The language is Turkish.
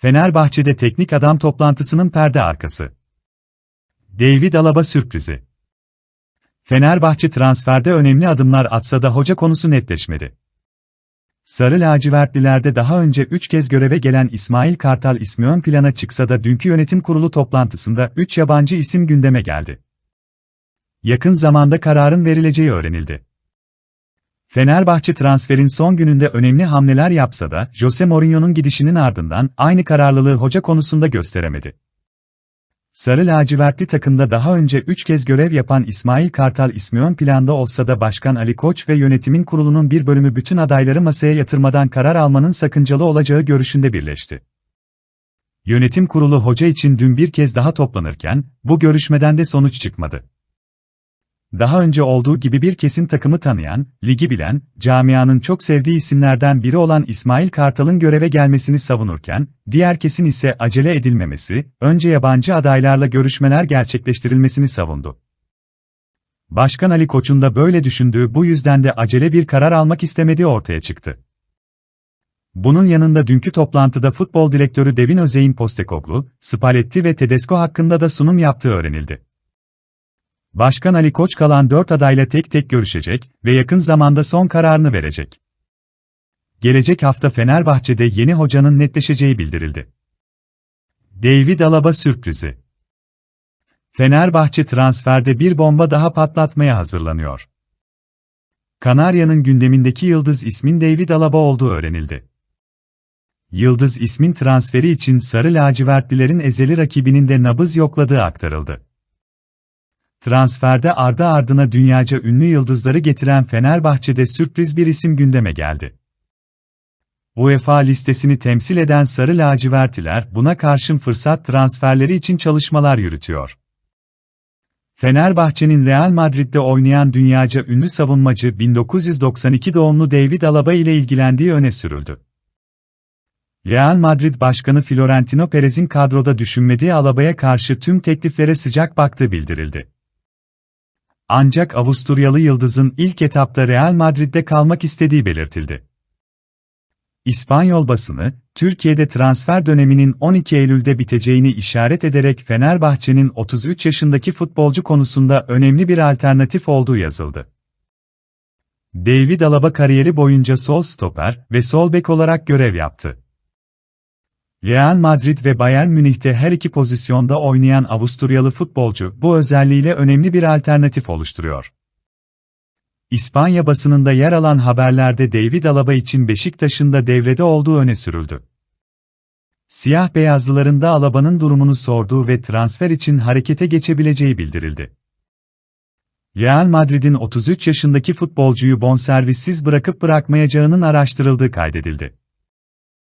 Fenerbahçe'de teknik adam toplantısının perde arkası. David Alaba sürprizi. Fenerbahçe transferde önemli adımlar atsa da hoca konusu netleşmedi. Sarı lacivertlilerde daha önce 3 kez göreve gelen İsmail Kartal ismi ön plana çıksa da dünkü yönetim kurulu toplantısında 3 yabancı isim gündeme geldi. Yakın zamanda kararın verileceği öğrenildi. Fenerbahçe transferin son gününde önemli hamleler yapsa da Jose Mourinho'nun gidişinin ardından aynı kararlılığı hoca konusunda gösteremedi. Sarı lacivertli takımda daha önce 3 kez görev yapan İsmail Kartal ismi ön planda olsa da Başkan Ali Koç ve yönetimin kurulunun bir bölümü bütün adayları masaya yatırmadan karar almanın sakıncalı olacağı görüşünde birleşti. Yönetim kurulu hoca için dün bir kez daha toplanırken, bu görüşmeden de sonuç çıkmadı. Daha önce olduğu gibi bir kesin takımı tanıyan, ligi bilen, camianın çok sevdiği isimlerden biri olan İsmail Kartal'ın göreve gelmesini savunurken, diğer kesin ise acele edilmemesi, önce yabancı adaylarla görüşmeler gerçekleştirilmesini savundu. Başkan Ali Koç'un da böyle düşündüğü bu yüzden de acele bir karar almak istemediği ortaya çıktı. Bunun yanında dünkü toplantıda futbol direktörü Devin Özey'in Postekoglu, Spalletti ve Tedesco hakkında da sunum yaptığı öğrenildi. Başkan Ali Koç kalan 4 adayla tek tek görüşecek ve yakın zamanda son kararını verecek. Gelecek hafta Fenerbahçe'de yeni hocanın netleşeceği bildirildi. David Alaba sürprizi. Fenerbahçe transferde bir bomba daha patlatmaya hazırlanıyor. Kanarya'nın gündemindeki Yıldız ismin David Alaba olduğu öğrenildi. Yıldız ismin transferi için Sarı Lacivertlilerin ezeli rakibinin de nabız yokladığı aktarıldı. Transferde ardı ardına dünyaca ünlü yıldızları getiren Fenerbahçe'de sürpriz bir isim gündeme geldi. UEFA listesini temsil eden Sarı Lacivertiler buna karşın fırsat transferleri için çalışmalar yürütüyor. Fenerbahçe'nin Real Madrid'de oynayan dünyaca ünlü savunmacı 1992 doğumlu David Alaba ile ilgilendiği öne sürüldü. Real Madrid Başkanı Florentino Perez'in kadroda düşünmediği Alaba'ya karşı tüm tekliflere sıcak baktığı bildirildi. Ancak Avusturyalı Yıldız'ın ilk etapta Real Madrid'de kalmak istediği belirtildi. İspanyol basını, Türkiye'de transfer döneminin 12 Eylül'de biteceğini işaret ederek Fenerbahçe'nin 33 yaşındaki futbolcu konusunda önemli bir alternatif olduğu yazıldı. David Alaba kariyeri boyunca sol stoper ve sol bek olarak görev yaptı. Real Madrid ve Bayern Münih'te her iki pozisyonda oynayan Avusturyalı futbolcu bu özelliğiyle önemli bir alternatif oluşturuyor. İspanya basınında yer alan haberlerde David Alaba için Beşiktaş'ın da devrede olduğu öne sürüldü. Siyah beyazlıların da Alaba'nın durumunu sorduğu ve transfer için harekete geçebileceği bildirildi. Real Madrid'in 33 yaşındaki futbolcuyu bonservissiz bırakıp bırakmayacağının araştırıldığı kaydedildi.